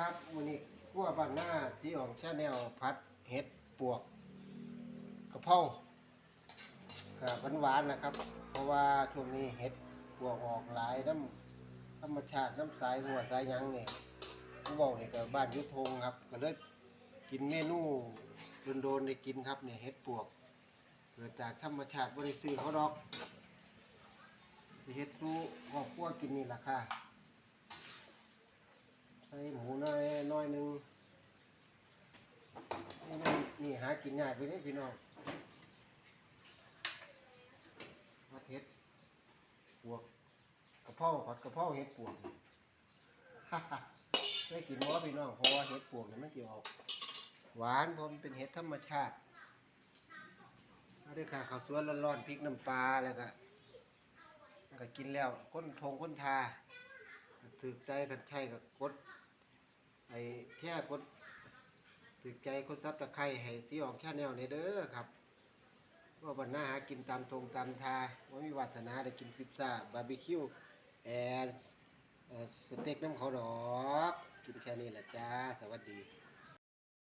ครับวันนี้ขั้วบ้านหน้าสีอองชาแนลพัดเห็ดปวกกระเพราครับหวานๆนะครับ เพราะว่าช่วงนี้เห็ดปวกออกหลายน้ำธรรมชาติน้ำสายหัวสายยังเนี่ยผู้บอกเนี่ยก็บ้านยุทธงครับ ก็เลยกินเมนูโดนๆได้กินครับเนี่ยเห็ดปวกเกิดจากธรรมชาติบริสุทธิ์เขาดอกเห็ดสู้ครอบครัวกินนี่แหละค่ะ หมูน้อยน้อยหนึงนี่มันนี่หากินยากไปนี่พี่น้องมาเห็ดปวกกระเพราผัดกระเพราเห็ดปวกได้กินบ่พี่น้องเพราะว่าเห็ดปวกเนี่ยมันจะออกหวานเพราะมันเป็นเห็ดธรรมชาติเอาด้วยค่ะข้าวสวยร้อนๆพริกน้ำปลาแล้วก็ก็กินแล้วก้นทงก้นทาถือใจกันใช่กับกด ไอ้แค่กดถึกใจคนซับตะไคร้ให้ที่ออกแค่แนวในเด้อครับว่าวันหน้าหากินตามทงตามทาว่ามีวาสนาได้กินพิซซ่าบาร์บีคิวแอนเอ่อสเต็กน้ำเขาดอก กินแค่นี้แหละจ้า สวัสดี